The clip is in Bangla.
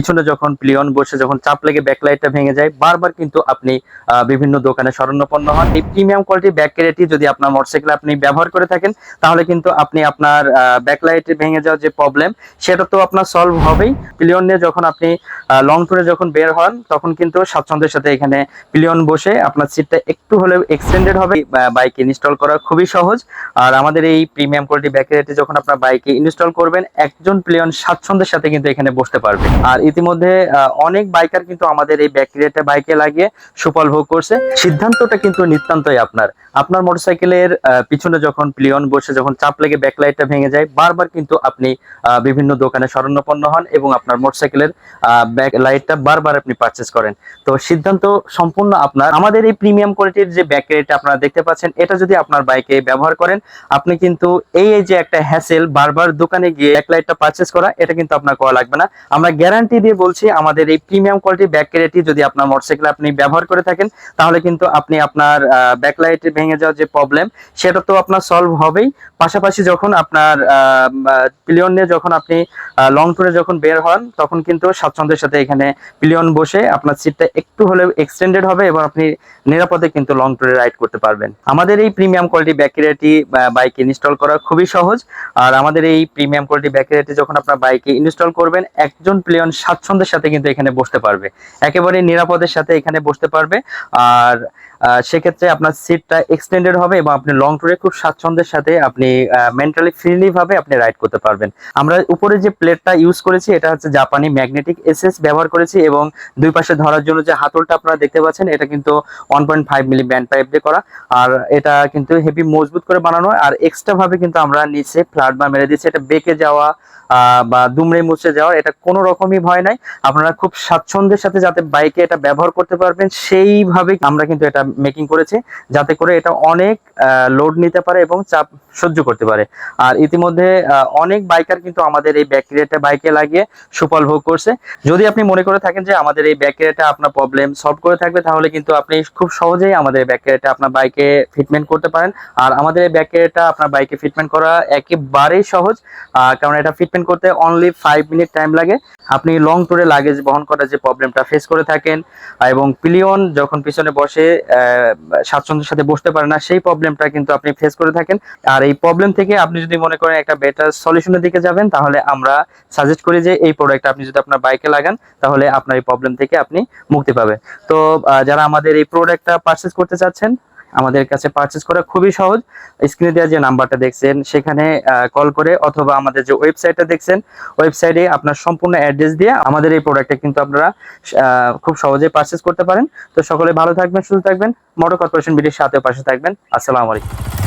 পিছনে যখন প্লিয়ন বসে, যখন চাপ লেগে ব্যাকলাইটটা ভেঙে যায়, বারবার কিন্তু আপনি বিভিন্ন দোকানে স্মরণাপন্ন হন। এই প্রিমিয়াম কোয়ালিটি ব্যাকলাইটটি যদি আপনার মোটরসাইকেল আপনি ব্যবহার করে থাকেন, তাহলে কিন্তু আপনি আপনার ব্যাকলাইট ভেঙে যাওয়ার যে প্রবলেম সেটা তো আপনার সলভ হবেই। পিলিয়ন নিয়ে যখন আপনি লং ট্যুরে যখন বের হন, তখন কিন্তু স্বাচ্ছন্দ্যের সাথে এখানে পিলিয়ন বসে আপনার সিটটা একটু হলেও এক্সটেন্ডেড হবে বাইক ইনস্টল করা খুবই সহজ। আর আমাদের এই প্রিমিয়াম কোয়ালিটি ব্যাকলাইটে যখন আপনার বাইকে ইনস্টল করবেন, একজন প্লিয়ন স্বাচ্ছন্দ্যের সাথে কিন্তু এখানে বসতে পারবে। আর ইতিমধ্যে অনেক বাইকার কিন্তু আমাদের এই ব্যাকলাইটটা বাইকে লাগিয়ে সুফল ভোগ করছে। সিদ্ধান্তটা কিন্তু নিতান্তই আপনার। আপনার মোটরসাইকেলের পিছনে যখন প্লিয়ন বসে, যখন চাপ লেগে ব্যাকলাইটটা ভেঙে যায়, বারবার কিন্তু আপনি বিভিন্ন দোকানে স্মরণাপন্ন হন এবং আপনার মোটরসাইকেলের লাইটটা বারবার আপনি পারচেস করেন। তো সিদ্ধান্ত সম্পূর্ণ আপনার। আমাদের এই প্রিমিয়াম কোয়ালিটির যে ব্যাকলাইটটা আপনারা দেখতে পাচ্ছেন, এটা যদি আপনার বাইকে ব্যবহার করেন, আপনি কিন্তু এই এই যে একটা হ্যাসেল বারবার দোকানে গিয়ে ব্যাকলাইটটা পারচেস করা, এটা কিন্তু আপনার করা লাগবে না। আমরা গ্যারান্টি দিয়ে বলছি, আমাদের এই প্রিমিয়াম কোয়ালিটি ব্যাকলাইটটি যদি আপনার মোটরসাইকেল আপনি ব্যবহার করে থাকেন, তাহলে কিন্তু আপনি আপনার ব্যাকলাইট ভেঙে যাওয়ার যে প্রবলেম সেটা তো আপনার সলভ হবেই। পাশাপাশি যখন আপনার পিলিয়ন নিয়ে যখন আপনি লং ট্যুরে যখন বের হন, তখন কিন্তু স্বাচ্ছন্দ্যের সাথে এখানে পিলিয়ন বসে আপনার সিটটা একটু হলেও এক্সটেন্ডেড হবে এবং আপনি নিরাপদে কিন্তু লং ট্যুরে রাইড করতে পারবেন। আমাদের এই প্রিমিয়াম কোয়ালিটি ব্যাকলাইটটি বাইক ইনস্টল করা খুবই সহজ। আর আমাদের এই প্রিমিয়াম কোয়ালিটি ব্যাকলাইটটি যখন আপনার বাইকে ইনস্টল করবেন, একজন প্লিয়ন স্বাচ্ছন্দ্যের সাথে কিন্তু এখানে বসতে পারবে। একেবারে নিরাপদের সাথে এখানে বসতে পারবে। আর সেক্ষেত্রে আপনার সিটটা এক্সটেন্ডেড হবে এবং আপনি লং ট্যুরে খুব স্বাচ্ছন্দ্যের সাথে আপনি মেন্টালি ফ্রিলি ভাবে আপনি রাইড করতে পারবেন। আমরা উপরে যে প্লেটটা ইউজ করেছি, এটা হচ্ছে জাপানি ম্যাগনেটিক এসএস ব্যবহার করেছি এবং দুই পাশে ধরার জন্য যে হাতলটা আপনারা দেখতে পাচ্ছেন, এটা কিন্তু one point five milli band pipe দিয়ে করা। আর এটা কিন্তু হেভি মজবুত করে বানানো আর এক্সট্রা ভাবে কিন্তু আমরা নিচে ফ্ল্যাট বা মেরে দিচ্ছি এটা বেঁকে যাওয়া বা দুমড়ে মুছে যাওয়া, এটা কোনো রকমই ভয় নাই। আপনারা খুব স্বাচ্ছন্দ্যের সাথে যাতে বাইকে এটা ব্যবহার করতে পারবেন সেইভাবে আমরা কিন্তু এটা মেকিং করেছি, যাতে করে এটা অনেক লোড নিতে পারে এবং চাপ সহ্য করতে পারে। আর ইতিমধ্যে অনেক বাইকার কিন্তু আমাদের এই ব্যাকটেরিয়াটা বাইকে লাগিয়ে সুফল ভোগ করছে। যদি আপনি মনে করে থাকেন যে আমাদের এই ব্যাকটেরিয়াটা আপনার প্রবলেম সলভ করে থাকবে, তাহলে কিন্তু আপনি খুব সহজেই আমাদের ব্যাকটেরিয়াটা আপনার বাইকে ফিটমেন্ট করতে পারেন। আর আমাদের এই ব্যাকটেরিয়াটা আপনার বাইকে ফিটমেন্ট করা একেবারেই সহজ। কারণ এটা ফিটমেন্ট করতে অনলি ফাইভ মিনিট টাইম লাগে। আপনি লং ট্যুরে লাগেজ বহন করার যে প্রবলেমটা ফেস করে থাকেন, এবং পিলিয়ন যখন পিছনে বসে স্বাচ্ছন্দ্যের সাথে বসতে পারে না, সেই প্রবলেমটা কিন্তু আপনি ফেস করে থাকেন। আর এই প্রবলেম থেকে আপনি যদি মনে করেন একটা বেটার সলিউশনের দিকে যাবেন, তাহলে আমরা সাজেস্ট করি যে এই প্রোডাক্ট আপনি যদি আপনার বাইকে লাগান, তাহলে আপনার এই প্রবলেম থেকে আপনি মুক্তি পাবেন। তো যারা আমাদের এই প্রোডাক্টটা পারচেস করতে চাচ্ছেন আমাদের কাছে পারচেস করা খুবই সহজ। স্ক্রিনে দেওয়া যে নাম্বারটা দেখছেন, সেখানে কল করে অথবা আমাদের যে ওয়েবসাইটটা দেখছেন ওয়েবসাইটে আপনার সম্পূর্ণ অ্যাড্রেস দিয়ে আমাদের এই প্রোডাক্টটা কিন্তু আপনারা খুব সহজে পারচেস করতে পারেন। তো সকলে ভালো থাকবেন, সুস্থ থাকবেন। মোটর কর্পোরেশন বিটির সাথে পাশে থাকবেন। আসসালামু আলাইকুম।